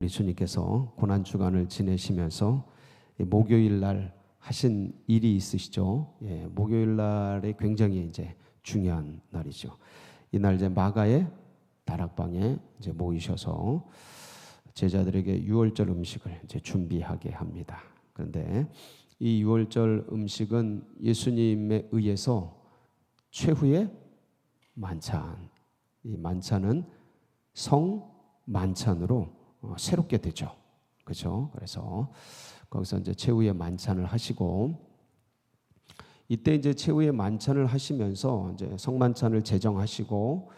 우리 주님께서 고난 주간을 지내시면서 목요일 날 하신 일이 있으시죠. 예, 목요일 날에 굉장히 이제 중요한 날이죠. 이날 이제 마가의 다락방에 이제 모이셔서 제자들에게 유월절 음식을 이제 준비하게 합니다. 그런데 이 유월절 음식은 예수님에 의해서 최후의 만찬, 이 만찬은 성 만찬으로 어, 새롭게 되죠. 그렇죠? 그래서 거기서 이제 최후의 만찬을 하시고 이때 이제 최후의 만찬을 하시면서 이제 성만찬을 제정하시고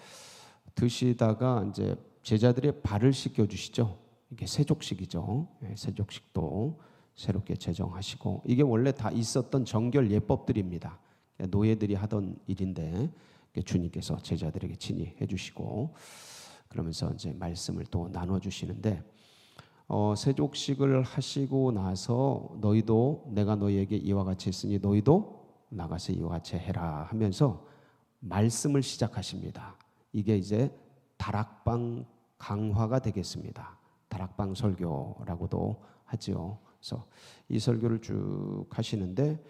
드시다가 이제 제자들의 발을 씻겨 주시죠. 이게 세족식이죠. 예, 세족식도 새롭게 제정하시고 이게 원래 다 있었던 정결 예법들입니다. 노예들이 하던 일인데 주님께서 제자들에게 친히 해주시고 그러면서 이제 말씀을 또 나눠 주시는데 어, 세족식을 하시고 나서 너희도 내가 너희에게 이와 같이 했으니 너희도 나가서 이와 같이 해라 하면서 말씀을 시작하십니다. 이게 이제 다락방 강화가 되겠습니다. 다락방 설교라고도 하지요. 그래서 이 설교를 쭉 하시는데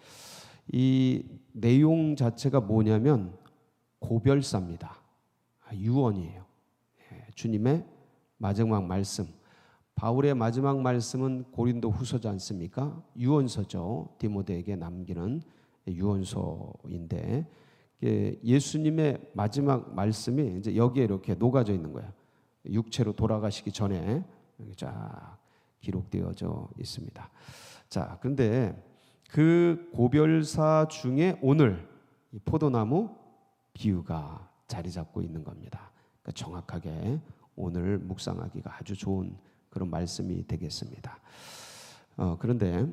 이 내용 자체가 뭐냐면 고별사입니다. 아, 유언이에요. 예, 주님의 마지막 말씀. 바울의 마지막 말씀은 고린도 후서지 않습니까? 유언서죠. 디모데에게 남기는 유언서인데 예수님의 마지막 말씀이 이제 여기에 이렇게 녹아져 있는 거예요. 육체로 돌아가시기 전에 쫙 기록되어져 있습니다. 자, 근데 그 고별사 중에 오늘 포도나무 비유가 자리 잡고 있는 겁니다. 정확하게 오늘 묵상하기가 아주 좋은 그런 말씀이 되겠습니다. 어, 그런데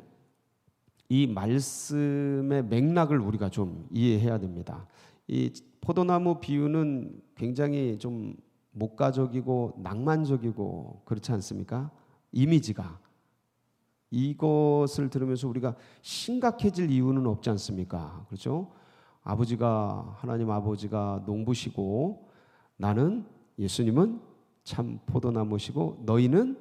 이 말씀의 맥락을 우리가 좀 이해해야 됩니다. 이 포도나무 비유는 굉장히 좀 목가적이고 낭만적이고 그렇지 않습니까? 이미지가 이것을 들으면서 우리가 심각해질 이유는 없지 않습니까? 그렇죠? 아버지가 하나님 아버지가 농부시고 나는 예수님은 참 포도나무시고 너희는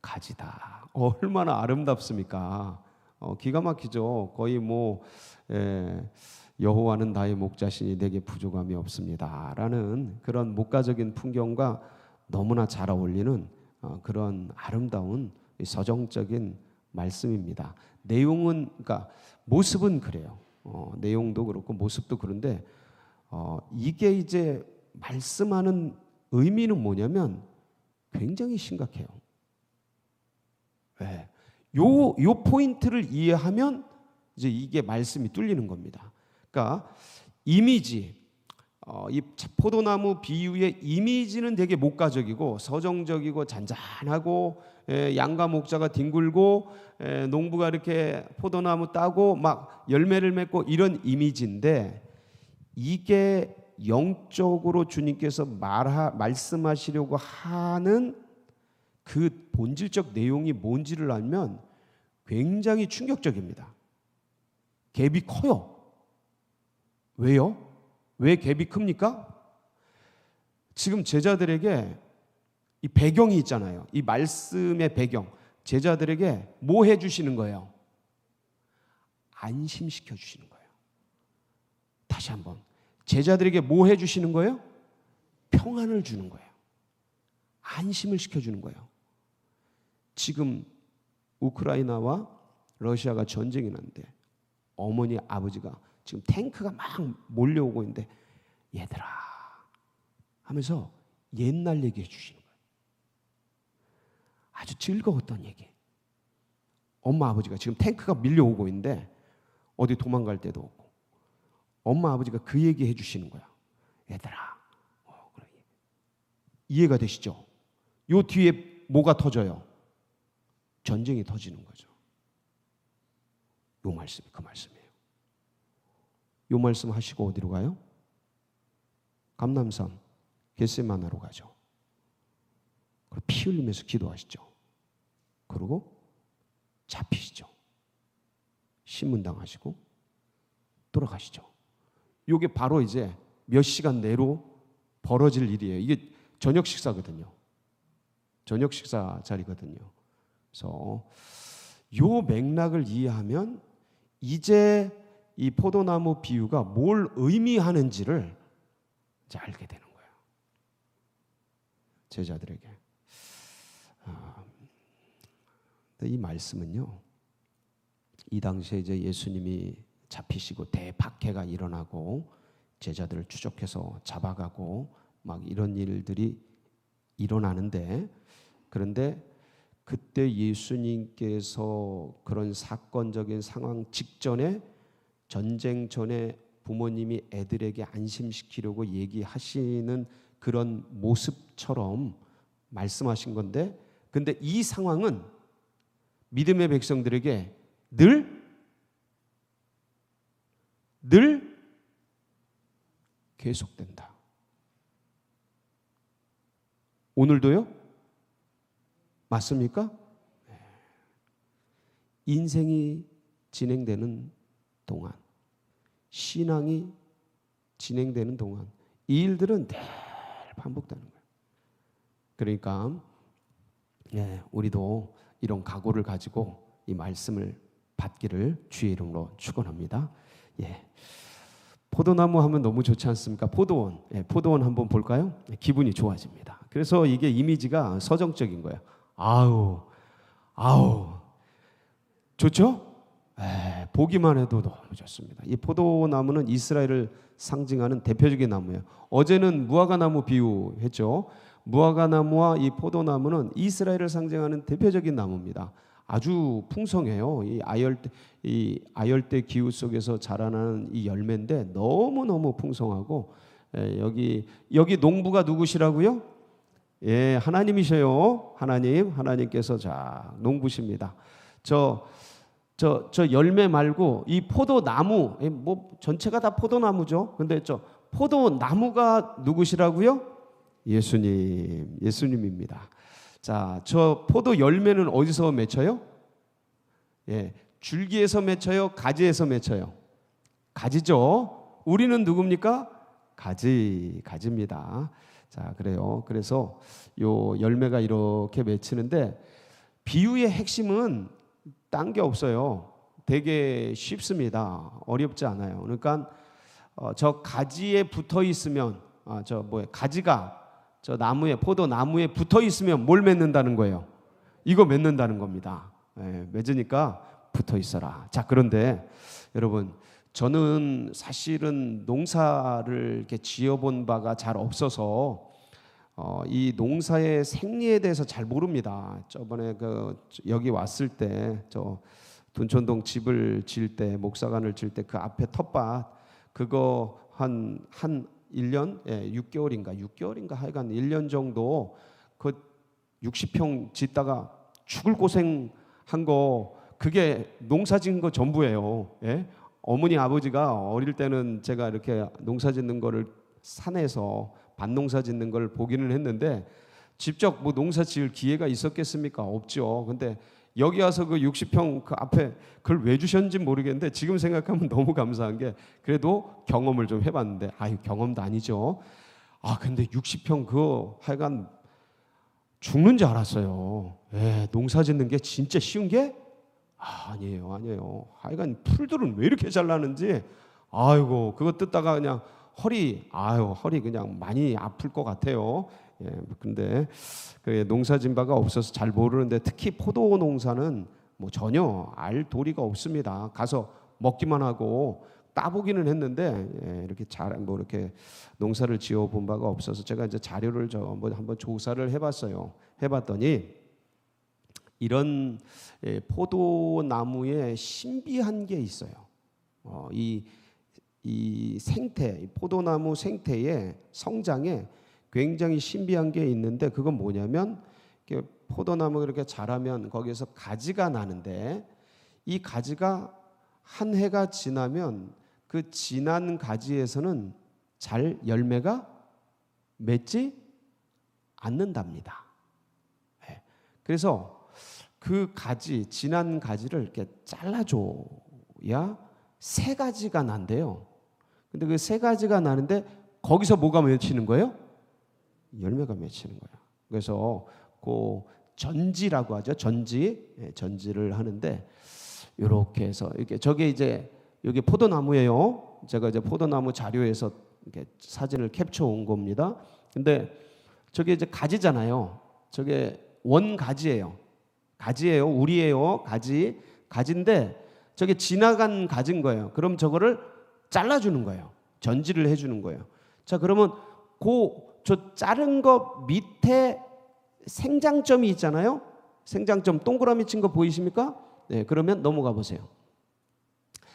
가지다. 얼마나 아름답습니까? 어, 기가 막히죠. 거의 뭐 에, 여호와는 나의 목자신이 내게 부족함이 없습니다라는 그런 목가적인 풍경과 너무나 잘 어울리는 어, 그런 아름다운 서정적인 말씀입니다. 내용은 그러니까 모습은 그래요. 어, 내용도 그렇고 모습도 그런데 어, 이게 이제 말씀하는 의미는 뭐냐면 굉장히 심각해요. 왜? 요, 요 포인트를 이해하면 이제 이게 말씀이 뚫리는 겁니다. 그러니까 이미지, 어, 이 포도나무 비유의 이미지는 되게 목가적이고 서정적이고 잔잔하고 에, 양과 목자가 뒹굴고 에, 농부가 이렇게 포도나무 따고 막 열매를 맺고 이런 이미지인데 이게 영적으로 주님께서 말하, 말씀하시려고 하는 그 본질적 내용이 뭔지를 알면 굉장히 충격적입니다. 갭이 커요. 왜요? 왜 갭이 큽니까? 지금 제자들에게 이 배경이 있잖아요. 이 말씀의 배경. 제자들에게 뭐 해 주시는 거예요? 안심시켜 주시는 거예요. 다시 한번. 제자들에게 뭐 해 주시는 거예요? 평안을 주는 거예요. 안심을 시켜 주는 거예요. 지금 우크라이나와 러시아가 전쟁이 났는데 어머니 아버지가 지금 탱크가 막 몰려오고 있는데 얘들아 하면서 옛날 얘기해 주시는 거예요. 아주 즐거웠던 얘기. 엄마 아버지가 지금 탱크가 밀려오고 있는데 어디 도망갈 데도 없고 엄마 아버지가 그 얘기 해 주시는 거야. 얘들아 어, 그래. 이해가 되시죠? 요 뒤에 뭐가 터져요? 전쟁이 터지는 거죠. 요 말씀이 그 말씀이에요. 요 말씀 하시고 어디로 가요? 감남산 겟세마나로 가죠. 피 흘리면서 기도하시죠. 그리고 잡히시죠. 신문당하시고 돌아가시죠. 요게 바로 이제 몇 시간 내로 벌어질 일이에요. 이게 저녁 식사거든요. 저녁 식사 자리거든요. 그래서 요 맥락을 이해하면 이제 이 포도나무 비유가 뭘 의미하는지를 이제 알게 되는 거예요. 제자들에게. 아, 이 말씀은요. 이 당시에 이제 예수님이 잡히시고 대박해가 일어나고 제자들을 추적해서 잡아가고 막 이런 일들이 일어나는데 그런데 그때 예수님께서 그런 사건적인 상황 직전에 전쟁 전에 부모님이 애들에게 안심시키려고 얘기하시는 그런 모습처럼 말씀하신 건데 근데 이 상황은 믿음의 백성들에게 늘 늘 계속된다. 오늘도요? 맞습니까? 네. 인생이 진행되는 동안, 신앙이 진행되는 동안, 이 일들은 늘 반복되는 거예요. 그러니까, 예, 우리도 이런 각오를 가지고 이 말씀을 받기를 주의 이름으로 축원합니다. 예. 포도나무 하면 너무 좋지 않습니까? 포도원. 예, 포도원 한번 볼까요? 예, 기분이 좋아집니다. 그래서 이게 이미지가 서정적인 거예요. 아우, 아우, 좋죠? 에, 보기만 해도 너무 좋습니다. 이 포도나무는 이스라엘을 상징하는 대표적인 나무예요. 어제는 무화과 나무 비유했죠. 무화과 나무와 이 포도나무는 이스라엘을 상징하는 대표적인 나무입니다. 아주 풍성해요. 이 아열대 이 아열대 기후 속에서 자라나는 이 열매인데 너무 너무 풍성하고 에, 여기 여기 농부가 누구시라고요? 예, 하나님이셔요. 하나님, 하나님께서 자 농부십니다. 저 저, 저 열매 말고 이 포도나무, 뭐 전체가 다 포도나무죠. 근데 저 포도나무가 누구시라고요? 예수님, 예수님입니다. 자, 저 포도 열매는 어디서 맺혀요? 예, 줄기에서 맺혀요? 가지에서 맺혀요? 가지죠. 우리는 누굽니까? 가지, 가지입니다. 자, 그래요. 그래서 요 열매가 이렇게 맺히는데 비유의 핵심은 딴 게 없어요. 되게 쉽습니다. 어렵지 않아요. 그러니까 어, 저 가지에 붙어 있으면 아, 저 뭐야 가지가 저 나무에 포도 나무에 붙어 있으면 뭘 맺는다는 거예요. 이거 맺는다는 겁니다. 예, 맺으니까 붙어 있어라. 자 그런데 여러분 저는 사실은 농사를 이렇게 지어본 바가 잘 없어서 어, 이 농사의 생리에 대해서 잘 모릅니다. 저번에 그 여기 왔을 때 저 둔촌동 집을 지을 때 목사관을 지을 때 그 앞에 텃밭 그거 한 한 1년 예, 6개월인가 6개월인가 하여간 1년 정도 그 60평 짓다가 죽을 고생 한 거 그게 농사 짓는 거 전부예요. 예? 어머니 아버지가 어릴 때는 제가 이렇게 농사 짓는 거를 산에서 밭농사 짓는 걸 보기는 했는데 직접 뭐 농사 지을 기회가 있었겠습니까? 없죠. 근데 여기 와서 그 60평 그 앞에 그걸 왜 주셨는지 모르겠는데 지금 생각하면 너무 감사한 게 그래도 경험을 좀 해봤는데 아유 경험도 아니죠. 아 근데 60평 그거 하여간 죽는 줄 알았어요. 예, 농사 짓는 게 진짜 쉬운 게 아, 아니에요, 아니에요. 하여간 풀들은 왜 이렇게 잘 나는지 아이고 그거 뜯다가 그냥 허리 아유 허리 그냥 많이 아플 것 같아요. 예, 근데 그 농사 진 바가 없어서 잘 모르는데 특히 포도 농사는 뭐 전혀 알 도리가 없습니다. 가서 먹기만 하고 따보기는 했는데 예, 이렇게 잘 뭐 이렇게 농사를 지어 본 바가 없어서 제가 이제 자료를 저뭐 한번 조사를 해봤어요. 해봤더니 이런 예, 포도 나무에 신비한 게 있어요. 어, 이, 이 생태, 포도나무 생태의 성장에 굉장히 신비한 게 있는데 그건 뭐냐면 포도나무가 이렇게 자라면 거기에서 가지가 나는데 이 가지가 한 해가 지나면 그 지난 가지에서는 잘 열매가 맺지 않는답니다. 예. 그래서 그 가지 지난 가지를 이렇게 잘라줘야 세 가지가 난대요. 근데 그 세 가지가 나는데 거기서 뭐가 맺히는 거예요? 열매가 맺히는 거예요. 그래서 그 전지라고 하죠. 전지, 예, 전지를 하는데 이렇게 해서 이렇게 저게 이제 여기 포도나무예요. 제가 이제 포도나무 자료에서 이렇게 사진을 캡처 온 겁니다. 근데 저게 이제 가지잖아요. 저게 원 가지예요. 가지예요. 우리예요. 가지. 가지인데 저게 지나간 가진 거예요. 그럼 저거를 잘라주는 거예요. 전지를 해주는 거예요. 자 그러면 그 저 자른 거 밑에 생장점이 있잖아요. 생장점 동그라미 친 거 보이십니까? 네, 그러면 넘어가 보세요.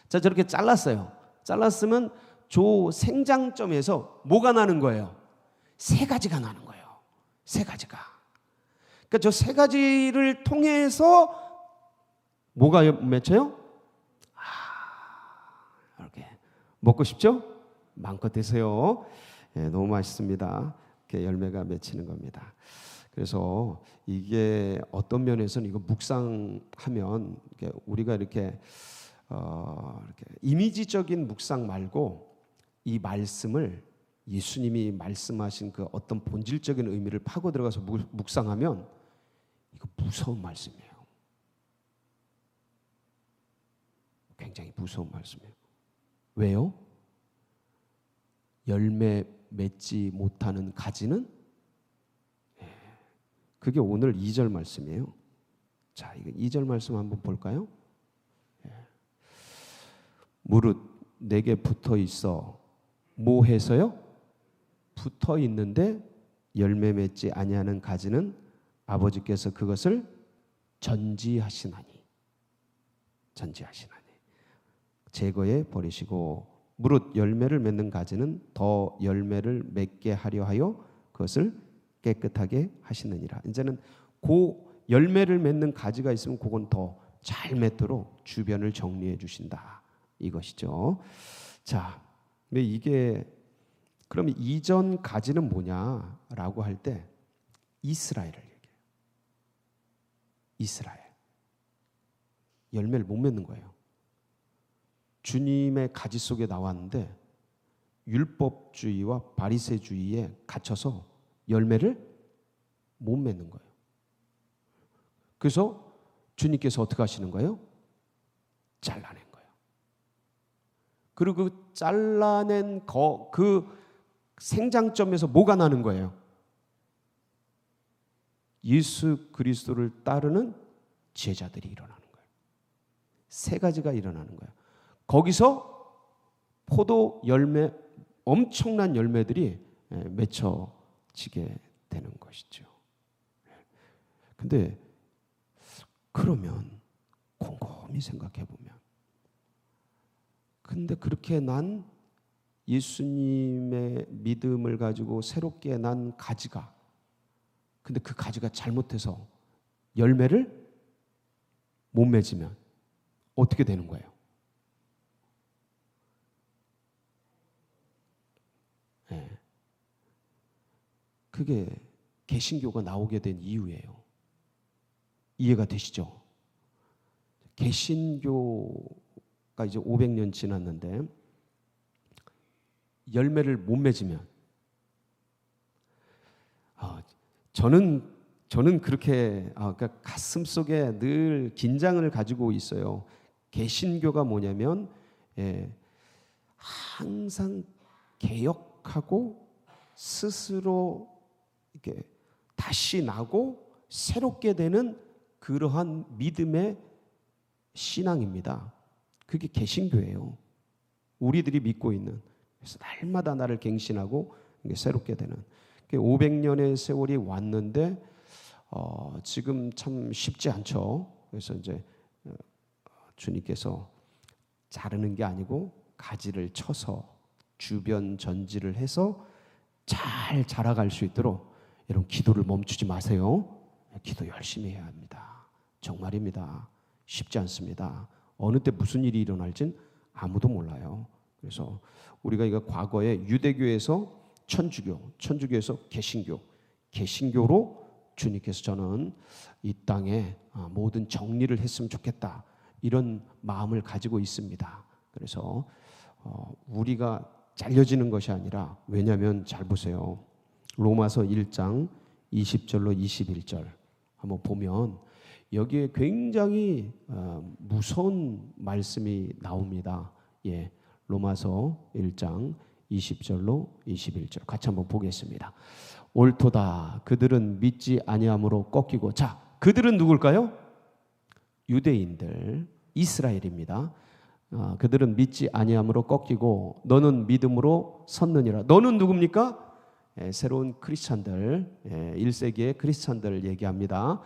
자 저렇게 잘랐어요. 잘랐으면 저 생장점에서 뭐가 나는 거예요? 세 가지가 나는 거예요. 세 가지가. 그러니까 저 세 가지를 통해서 뭐가 맺혀요? 아, 이렇게 먹고 싶죠? 마음껏 드세요. 예, 너무 맛있습니다. 이렇게 열매가 맺히는 겁니다. 그래서 이게 어떤 면에서는 이거 묵상하면 이렇게 우리가 이렇게 어, 이렇게 이미지적인 묵상 말고 이 말씀을 예수님이 말씀하신 그 어떤 본질적인 의미를 파고 들어가서 묵상하면 이거 무서운 말씀이에요. 굉장히 무서운 말씀이에요. 왜요? 열매 맺지 못하는 가지는 예, 그게 오늘 2절 말씀이에요. 자, 이거 2절 말씀 한번 볼까요? 예. 무릇 내게 붙어 있어 뭐 해서요? 붙어 있는데 열매 맺지 아니하는 가지는 아버지께서 그것을 전지하시나니 전지하시나니 제거해 버리시고 무릇 열매를 맺는 가지는 더 열매를 맺게 하려 하여 그것을 깨끗하게 하시느니라. 이제는 고 열매를 맺는 가지가 있으면 그건 더 잘 맺도록 주변을 정리해 주신다. 이것이죠. 자, 근데 이게 그럼 이전 가지는 뭐냐라고 할 때 이스라엘을 얘기해요. 이스라엘. 열매를 못 맺는 거예요. 주님의 가지 속에 나왔는데 율법주의와 바리새주의에 갇혀서 열매를 못 맺는 거예요. 그래서 주님께서 어떻게 하시는 거예요? 잘라낸 거예요. 그리고 그 잘라낸 거, 그 생장점에서 뭐가 나는 거예요? 예수 그리스도를 따르는 제자들이 일어나는 거예요. 세 가지가 일어나는 거예요. 거기서 포도 열매 엄청난 열매들이 예, 맺혀지게 되는 것이죠. 근데 그러면 곰곰이 생각해 보면 근데 그렇게 난 예수님의 믿음을 가지고 새롭게 난 가지가 근데 그 가지가 잘못해서 열매를 못 맺으면 어떻게 되는 거예요? 네. 그게 개신교가 나오게 된 이유예요. 이해가 되시죠? 개신교가 이제 500년 지났는데 열매를 못 맺으면 아, 저는 저는 그렇게 아, 그러니까 가슴 속에 늘 긴장을 가지고 있어요. 개신교가 뭐냐면 예, 항상 개혁하고 스스로 이렇게 다시 나고 새롭게 되는 그러한 믿음의 신앙입니다. 그게 개신교예요. 우리들이 믿고 있는 그래서 날마다 나를 갱신하고 새롭게 되는 500년의 세월이 왔는데 어, 지금 참 쉽지 않죠. 그래서 이제 어, 주님께서 자르는 게 아니고 가지를 쳐서 주변 전지를 해서 잘 자라갈 수 있도록 여러분 기도를 멈추지 마세요. 기도 열심히 해야 합니다. 정말입니다. 쉽지 않습니다. 어느 때 무슨 일이 일어날진 아무도 몰라요. 그래서 우리가 이거 과거에 유대교에서 천주교, 천주교에서 개신교, 개신교로 주님께서 저는 이 땅에 아, 모든 정리를 했으면 좋겠다 이런 마음을 가지고 있습니다. 그래서 어, 우리가 잘려지는 것이 아니라 왜냐하면 잘 보세요. 로마서 1장 20절로 21절 한번 보면 여기에 굉장히 어, 무서운 말씀이 나옵니다. 예, 로마서 1장 20절로 21절 같이 한번 보겠습니다. 옳도다 그들은 믿지 아니함으로 꺾이고 자 그들은 누굴까요? 유대인들 이스라엘입니다. 아, 그들은 믿지 아니함으로 꺾이고 너는 믿음으로 섰느니라. 너는 누굽니까? 예, 새로운 크리스찬들, 예, 1세기의 크리스찬들 얘기합니다.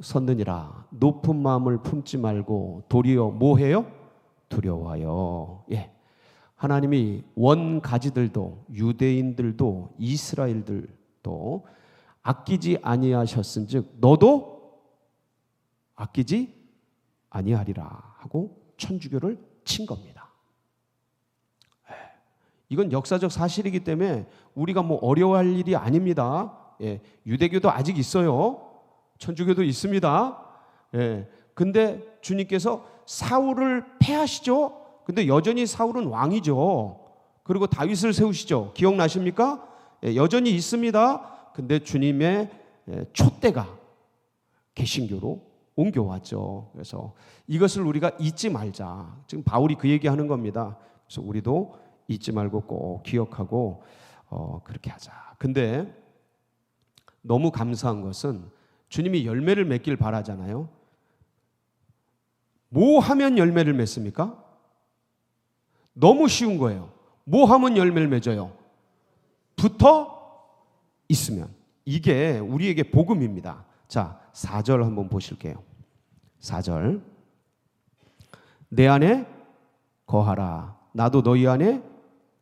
섰느니라. 높은 마음을 품지 말고 도리어 뭐해요? 두려워요. 예. 하나님이 원 가지들도 유대인들도 이스라엘들도 아끼지 아니하셨은즉 너도 아끼지 아니하리라 하고 천주교를 친 겁니다. 예. 이건 역사적 사실이기 때문에 우리가 뭐 어려워할 일이 아닙니다. 예, 유대교도 아직 있어요. 천주교도 있습니다. 예, 근데 주님께서 사울을 패하시죠. 근데 여전히 사울은 왕이죠. 그리고 다윗을 세우시죠. 기억나십니까? 예, 여전히 있습니다. 근데 주님의 예, 촛대가 개신교로 옮겨왔죠. 그래서 이것을 우리가 잊지 말자. 지금 바울이 그 얘기하는 겁니다. 그래서 우리도 잊지 말고 꼭 기억하고 어, 그렇게 하자. 근데 너무 감사한 것은 주님이 열매를 맺길 바라잖아요. 뭐 하면 열매를 맺습니까? 너무 쉬운 거예요. 뭐 하면 열매를 맺어요? 붙어 있으면. 이게 우리에게 복음입니다. 자, 4절 한번 보실게요. 4절. 내 안에 거하라. 나도 너희 안에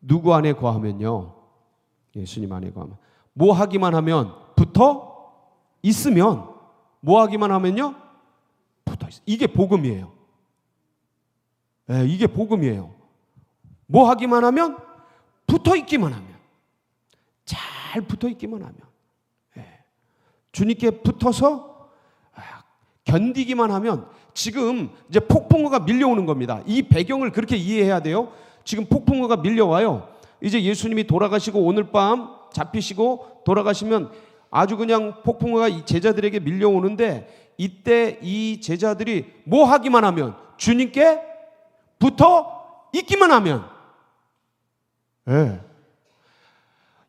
누구 안에 거하면요? 예수님 안에 거하면. 뭐 하기만 하면 붙어 있으면 뭐 하기만 하면요? 붙어 있어. 이게 복음이에요. 네, 이게 복음이에요. 뭐 하기만 하면 붙어 있기만 하면 잘 붙어 있기만 하면 네. 주님께 붙어서 아, 견디기만 하면 지금 이제 폭풍우가 밀려오는 겁니다. 이 배경을 그렇게 이해해야 돼요. 지금 폭풍우가 밀려와요. 이제 예수님이 돌아가시고 오늘 밤 잡히시고 돌아가시면 아주 그냥 폭풍우가 제자들에게 밀려오는데 이때 이 제자들이 뭐 하기만 하면 주님께 붙어 있기만 하면 예.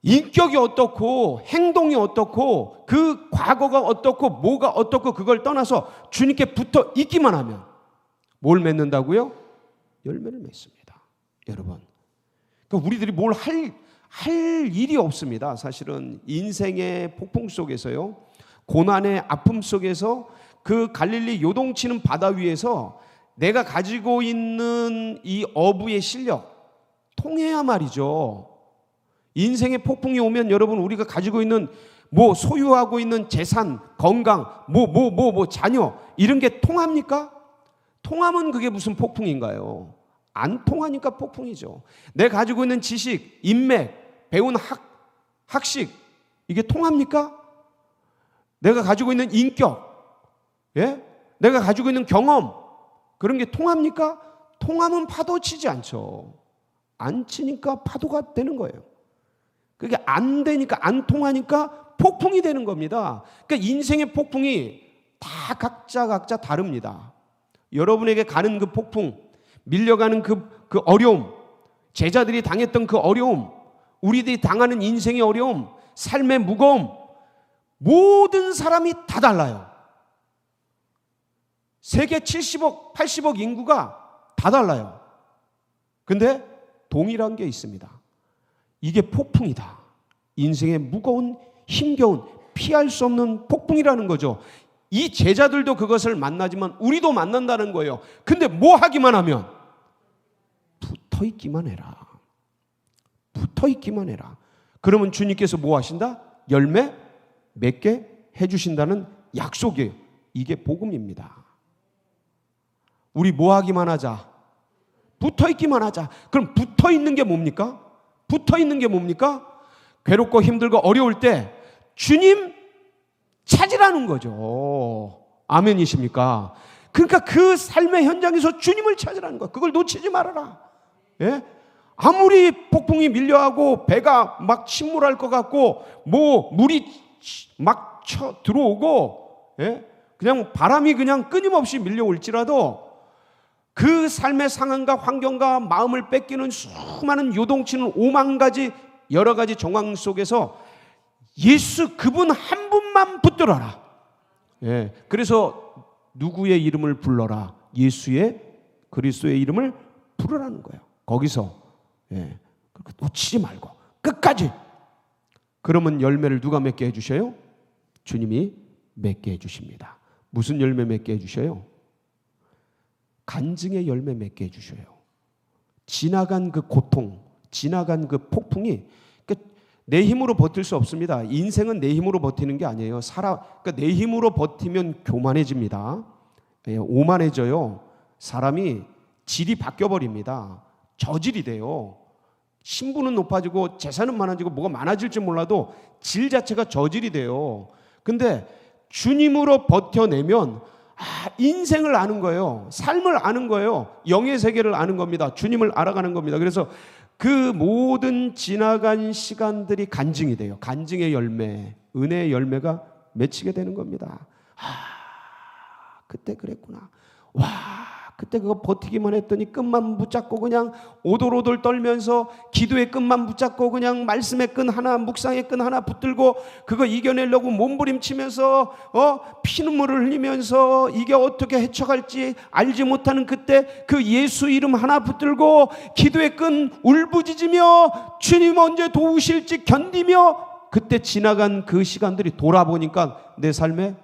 인격이 어떻고 행동이 어떻고 그 과거가 어떻고 뭐가 어떻고 그걸 떠나서 주님께 붙어 있기만 하면 뭘 맺는다고요? 열매를 맺습니다. 여러분. 그러니까 우리들이 뭘 할 할 일이 없습니다. 사실은 인생의 폭풍 속에서요. 고난의 아픔 속에서 그 갈릴리 요동치는 바다 위에서 내가 가지고 있는 이 어부의 실력 통해야 말이죠. 인생의 폭풍이 오면 여러분 우리가 가지고 있는 뭐 소유하고 있는 재산, 건강, 뭐 뭐 뭐 뭐 자녀 이런 게 통합니까? 통하면 그게 무슨 폭풍인가요? 안 통하니까 폭풍이죠. 내 가지고 있는 지식, 인맥, 배운 학 학식 이게 통합니까? 내가 가지고 있는 인격, 예? 내가 가지고 있는 경험 그런 게 통합니까? 통하면 파도 치지 않죠. 안 치니까 파도가 되는 거예요. 그게 안 되니까 안 통하니까 폭풍이 되는 겁니다. 그러니까 인생의 폭풍이 다 각자 각자 다릅니다. 여러분에게 가는 그 폭풍, 밀려가는 그, 그 어려움, 제자들이 당했던 그 어려움, 우리들이 당하는 인생의 어려움, 삶의 무거움, 모든 사람이 다 달라요. 세계 70억, 80억 인구가 다 달라요. 근데 동일한 게 있습니다. 이게 폭풍이다. 인생의 무거운, 힘겨운, 피할 수 없는 폭풍이라는 거죠. 이 제자들도 그것을 만나지만 우리도 만난다는 거예요. 근데 뭐 하기만 하면 붙어 있기만 해라. 붙어 있기만 해라. 그러면 주님께서 뭐 하신다? 열매 몇개 해주신다는 약속이에요. 이게 복음입니다. 우리 뭐 하기만 하자. 붙어 있기만 하자. 그럼 붙어 있는 게 뭡니까? 붙어 있는 게 뭡니까? 괴롭고 힘들고 어려울 때 주님 찾으라는 거죠. 아멘이십니까? 그러니까 그 삶의 현장에서 주님을 찾으라는 거야. 그걸 놓치지 말아라. 예? 아무리 폭풍이 밀려하고 배가 막 침몰할 것 같고 뭐 물이 막 쳐 들어오고 예? 그냥 바람이 그냥 끊임없이 밀려올지라도 그 삶의 상황과 환경과 마음을 뺏기는 수많은 요동치는 오만 가지 여러 가지 정황 속에서 예수 그분 한 분만 붙들어라. 예. 그래서 누구의 이름을 불러라. 예수의 그리스도의 이름을 부르라는 거예요. 거기서 예. 놓치지 말고 끝까지. 그러면 열매를 누가 맺게 해 주셔요? 주님이 맺게 해 주십니다. 무슨 열매 맺게 해 주셔요? 간증의 열매 맺게 해 주셔요. 지나간 그 고통, 지나간 그 폭풍이 내 힘으로 버틸 수 없습니다. 인생은 내 힘으로 버티는 게 아니에요. 살아, 그러니까 내 힘으로 버티면 교만해집니다. 예, 오만해져요. 사람이 질이 바뀌어 버립니다. 저질이 돼요. 신분은 높아지고 재산은 많아지고 뭐가 많아질지 몰라도 질 자체가 저질이 돼요. 근데 주님으로 버텨내면 아, 인생을 아는 거예요. 삶을 아는 거예요. 영의 세계를 아는 겁니다. 주님을 알아가는 겁니다. 그래서 그 모든 지나간 시간들이 간증이 돼요. 간증의 열매, 은혜의 열매가 맺히게 되는 겁니다. 아, 그때 그랬구나. 와, 그때 그거 버티기만 했더니 끝만 붙잡고 그냥 오돌오돌 떨면서 기도의 끝만 붙잡고 그냥 말씀의 끈 하나 묵상의 끈 하나 붙들고 그거 이겨내려고 몸부림치면서 어? 피눈물을 흘리면서 이게 어떻게 헤쳐갈지 알지 못하는 그때 그 예수 이름 하나 붙들고 기도의 끈 울부짖으며 주님 언제 도우실지 견디며 그때 지나간 그 시간들이 돌아보니까 내 삶에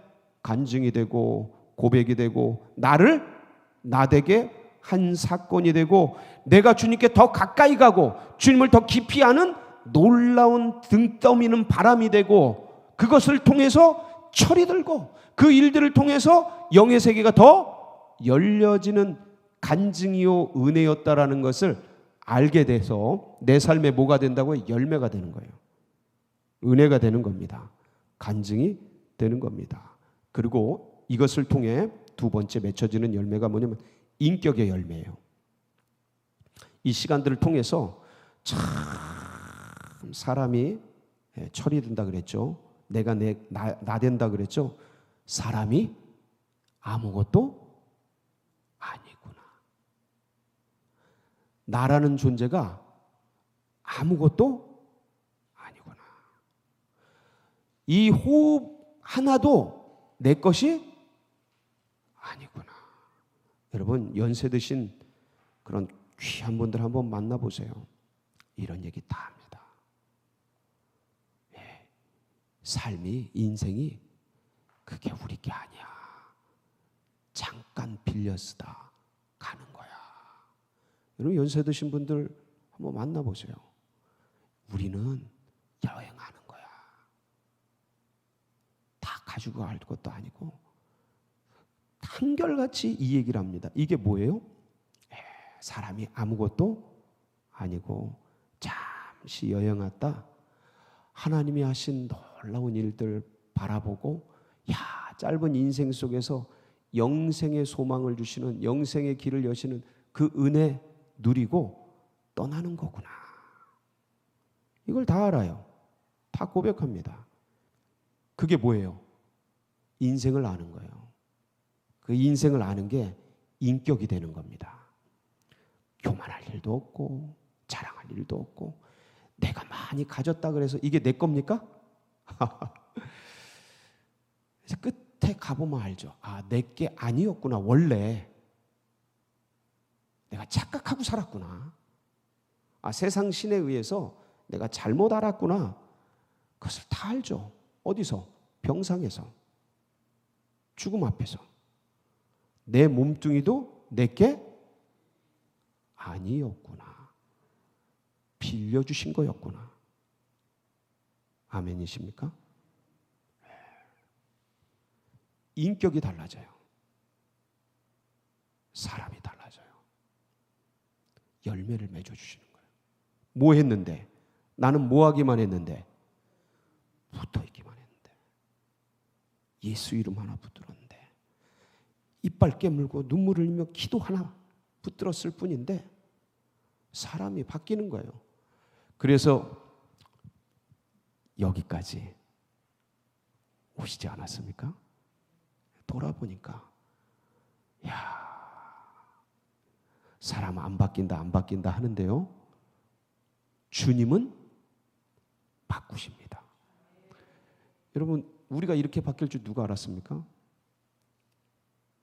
간증이 되고 고백이 되고 나를 나되게 한 사건이 되고 내가 주님께 더 가까이 가고 주님을 더 깊이 아는 놀라운 등 떠미는 바람이 되고 그것을 통해서 철이 들고 그 일들을 통해서 영의 세계가 더 열려지는 간증이요 은혜였다라는 것을 알게 돼서 내 삶에 뭐가 된다고요? 열매가 되는 거예요. 은혜가 되는 겁니다. 간증이 되는 겁니다. 그리고 이것을 통해 두 번째 맺혀지는 열매가 뭐냐면 인격의 열매예요. 이 시간들을 통해서 참 사람이 예, 철이 든다 그랬죠. 내가 내, 나, 나 된다 그랬죠. 사람이 아무것도 아니구나. 나라는 존재가 아무것도 아니구나. 이 호흡 하나도 내 것이. 여러분 연세 드신 그런 귀한 분들 한번 만나보세요. 이런 얘기 다 합니다. 예, 삶이 인생이 그게 우리 게 아니야. 잠깐 빌려 쓰다 가는 거야. 여러분 연세 드신 분들 한번 만나보세요. 우리는 여행하는 거야. 다 가지고 갈 것도 아니고 한결같이 이 얘기를 합니다. 이게 뭐예요? 사람이 아무것도 아니고 잠시 여행 왔다 하나님이 하신 놀라운 일들 바라보고 야 짧은 인생 속에서 영생의 소망을 주시는 영생의 길을 여시는 그 은혜 누리고 떠나는 거구나. 이걸 다 알아요. 다 고백합니다. 그게 뭐예요? 인생을 아는 거예요. 그 인생을 아는 게 인격이 되는 겁니다. 교만할 일도 없고 자랑할 일도 없고 내가 많이 가졌다 그래서 이게 내 겁니까? 그래서 끝에 가보면 알죠. 아, 내 게 아니었구나. 원래 내가 착각하고 살았구나. 아, 세상 신에 의해서 내가 잘못 알았구나. 그것을 다 알죠. 어디서? 병상에서. 죽음 앞에서. 내 몸뚱이도 내게 아니었구나. 빌려주신 거였구나. 아멘이십니까? 인격이 달라져요. 사람이 달라져요. 열매를 맺어 주시는 거예요. 뭐 했는데 나는 뭐 하기만 했는데 붙어 있기만 했는데 예수 이름 하나 붙들었는데 이빨 깨물고 눈물을 흘리며 기도 하나 붙들었을 뿐인데 사람이 바뀌는 거예요. 그래서 여기까지 오시지 않았습니까? 돌아보니까 야 사람 안 바뀐다 안 바뀐다 하는데요. 주님은 바꾸십니다. 여러분 우리가 이렇게 바뀔 줄 누가 알았습니까?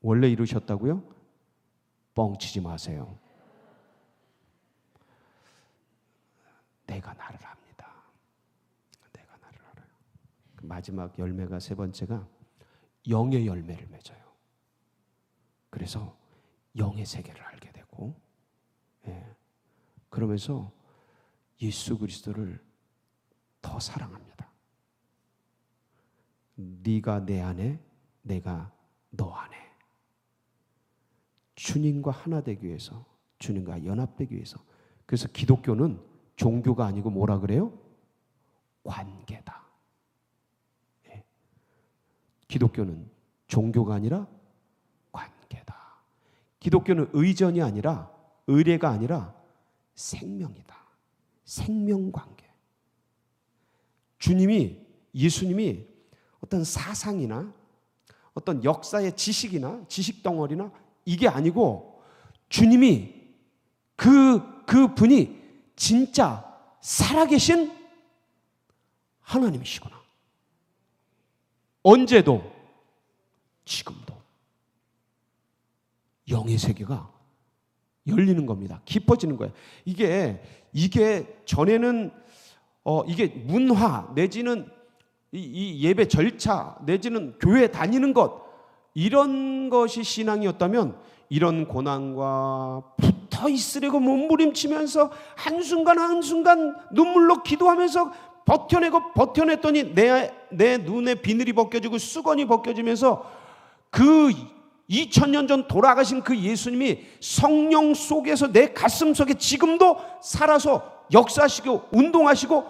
원래 이러셨다고요? 뻥치지 마세요. 내가 나를 압니다. 내가 나를 알아요. 그 마지막 열매가 세 번째가 영의 열매를 맺어요. 그래서 영의 세계를 알게 되고, 예. 그러면서 예수 그리스도를 더 사랑합니다. 네가 내 안에, 내가 너 안에. 주님과 하나 되기 위해서, 주님과 연합되기 위해서. 그래서 기독교는 종교가 아니고 뭐라 그래요? 관계다. 예. 기독교는 종교가 아니라 관계다. 기독교는 의전이 아니라 의례가 아니라 생명이다. 생명 관계. 주님이 예수님이 어떤 사상이나 어떤 역사의 지식이나 지식 덩어리나 이게 아니고 주님이 그, 그 분이 진짜 살아계신 하나님이시구나. 언제도 지금도 영의 세계가 열리는 겁니다. 깊어지는 거예요. 이게 이게 전에는 어 이게 문화 내지는 이, 이 예배 절차 내지는 교회 다니는 것 이런 것이 신앙이었다면 이런 고난과 붙어 있으려고 몸부림치면서 한순간 한순간 눈물로 기도하면서 버텨내고 버텨냈더니 내, 내 눈에 비늘이 벗겨지고 수건이 벗겨지면서 그 2000년 전 돌아가신 그 예수님이 성령 속에서 내 가슴 속에 지금도 살아서 역사하시고 운동하시고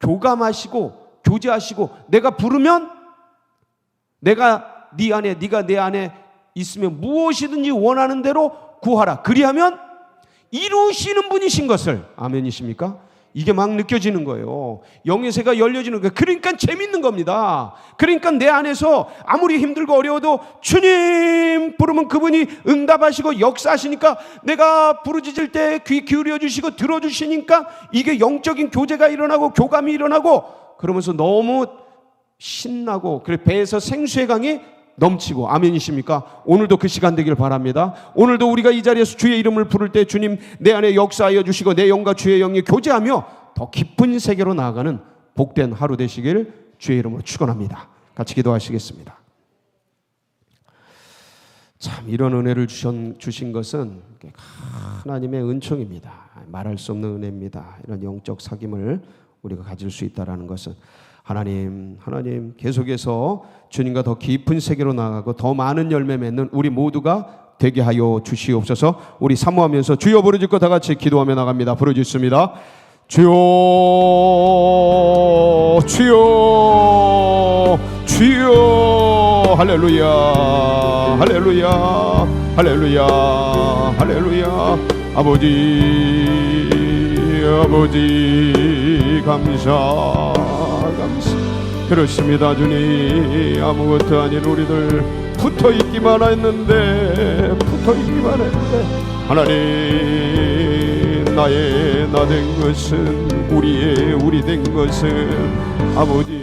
교감하시고 교제하시고 내가 부르면 내가 네 안에 네가 내 안에 있으면 무엇이든지 원하는 대로 구하라. 그리하면 이루시는 분이신 것을 아멘이십니까? 이게 막 느껴지는 거예요. 영의 새가 열려지는 거예요. 그러니까 재밌는 겁니다. 그러니까 내 안에서 아무리 힘들고 어려워도 주님 부르면 그분이 응답하시고 역사하시니까 내가 부르짖을 때 귀 기울여 주시고 들어 주시니까 이게 영적인 교제가 일어나고 교감이 일어나고 그러면서 너무 신나고 그래 배에서 생수의 강이 넘치고 아멘이십니까? 오늘도 그 시간 되길 바랍니다. 오늘도 우리가 이 자리에서 주의 이름을 부를 때 주님 내 안에 역사하여 주시고 내 영과 주의 영이 교제하며 더 깊은 세계로 나아가는 복된 하루 되시길 주의 이름으로 축원합니다. 같이 기도하시겠습니다. 참 이런 은혜를 주신, 주신 것은 하나님의 은총입니다. 말할 수 없는 은혜입니다. 이런 영적 사귐을 우리가 가질 수 있다라는 것은 하나님, 하나님 계속해서 주님과 더 깊은 세계로 나가고 더 많은 열매 맺는 우리 모두가 되게 하여 주시옵소서. 우리 사모하면서 주여 부르짖 고 다 같이 기도하며 나갑니다. 부르짖습니다. 주여, 주여, 주여, 할렐루야, 할렐루야, 할렐루야, 할렐루야, 아버지, 아버지, 감사, 감사. 그렇습니다, 주님. 아무것도 아닌 우리들 붙어 있기만 했는데, 붙어 있기만 했는데, 하나님, 나의 나 된 것은, 우리의 우리 된 것은 아버지